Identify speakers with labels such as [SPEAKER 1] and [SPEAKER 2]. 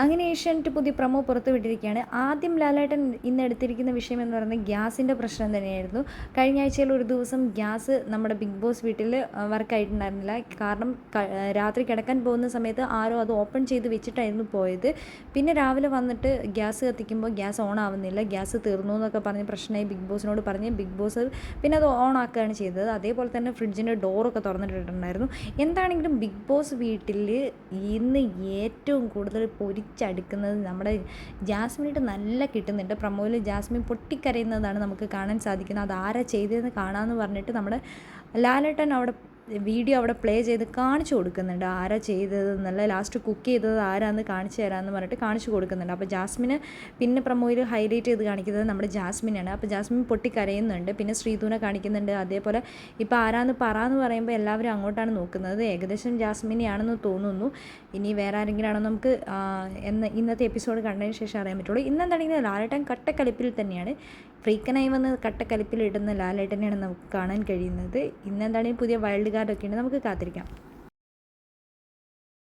[SPEAKER 1] അങ്ങനെ ഏഷ്യാനെറ്റ് പുതിയ പ്രമോ പുറത്തുവിട്ടിരിക്കുകയാണ്. ആദ്യം ലാലേട്ടൻ ഇന്ന് എടുത്തിരിക്കുന്ന വിഷയം എന്ന് പറയുന്നത് ഗ്യാസിന്റെ പ്രശ്നം തന്നെയായിരുന്നു. കഴിഞ്ഞ ആഴ്ചയിൽ ഒരു ദിവസം ഗ്യാസ് നമ്മുടെ ബിഗ് ബോസ് വീട്ടിൽ വർക്കായിട്ടുണ്ടായിരുന്നില്ല. കാരണം രാത്രി കിടക്കാൻ പോകുന്ന സമയത്ത് ആരോ അത് ഓപ്പൺ ചെയ്ത് വെച്ചിട്ടായിരുന്നു പോയത്. പിന്നെ രാവിലെ വന്നിട്ട് ഗ്യാസ് കത്തിക്കുമ്പോൾ ഗ്യാസ് ഓൺ ആവുന്നില്ല. ഗ്യാസ് തീർന്നു എന്നൊക്കെ പറഞ്ഞ് പ്രശ്നമായി ബിഗ് ബോസിനോട് പറഞ്ഞ് ബിഗ് ബോസ് പിന്നെ അത് ഓൺ ആക്കുകയാണ് ചെയ്തത്. അതേപോലെ തന്നെ ഫ്രിഡ്ജിന്റെ ഡോറൊക്കെ തുറന്നിട്ടിട്ടുണ്ടായിരുന്നു. എന്താണെങ്കിലും ബിഗ് ബോസ് വീട്ടിൽ ഇന്ന് ഏറ്റവും കൂടുതൽ പൊരിച്ചടുക്കുന്നത് നമ്മുടെ ജാസ്മിനിട്ട് നല്ല കിട്ടുന്നുണ്ട്. പ്രമോയിൽ ജാസ്മിൻ പൊട്ടിക്കരയുന്നതാണ് നമുക്ക് കാണാൻ സാധിക്കുന്നത്. അത് ആരാ ചെയ്തതെന്ന് കാണാമെന്ന് പറഞ്ഞിട്ട് നമ്മുടെ ലാലേട്ടൻ അവിടെ വീഡിയോ അവിടെ പ്ലേ ചെയ്ത് കാണിച്ചു കൊടുക്കുന്നുണ്ട്. ആരാ ചെയ്തതെന്നല്ല ലാസ്റ്റ് കുക്ക് ചെയ്തത് ആരാന്ന് കാണിച്ചു തരാമെന്ന് പറഞ്ഞിട്ട് കാണിച്ചു കൊടുക്കുന്നുണ്ട്. അപ്പോൾ ജാസ്മിന് പിന്നെ പ്രമോയിൽ ഹൈലൈറ്റ് ചെയ്ത് കാണിക്കുന്നത് നമ്മുടെ ജാസ്മിനാണ്. അപ്പോൾ ജാസ്മിൻ പൊട്ടിക്കരയുന്നുണ്ട്. പിന്നെ ശ്രീധുനെ കാണിക്കുന്നുണ്ട്. അതേപോലെ ഇപ്പോൾ ആരാന്ന് പറയാന്ന് പറയുമ്പോൾ എല്ലാവരും അങ്ങോട്ടാണ് നോക്കുന്നത്. ഏകദേശം ജാസ്മിനെയാണെന്ന് തോന്നുന്നു. ഇനി വേറെ ആരെങ്കിലും ആണോ നമുക്ക് ഇന്നത്തെ എപ്പിസോഡ് കണ്ടതിന് ശേഷം അറിയാൻ പറ്റുള്ളൂ. ഇന്നെന്താണെങ്കിൽ ലാലേട്ടൻ കട്ടക്കലിപ്പിൽ തന്നെയാണ്. ഫ്രീക്കനായി വന്ന് കട്ടക്കലിപ്പിലിടുന്ന ലാലേട്ടനെയാണ് നമുക്ക് കാണാൻ കഴിയുന്നത്. ഇന്നെന്താണെങ്കിൽ പുതിയ വൈൽഡ് കാർഡൊക്കെ ഉണ്ട് നമുക്ക് കാത്തിരിക്കാം.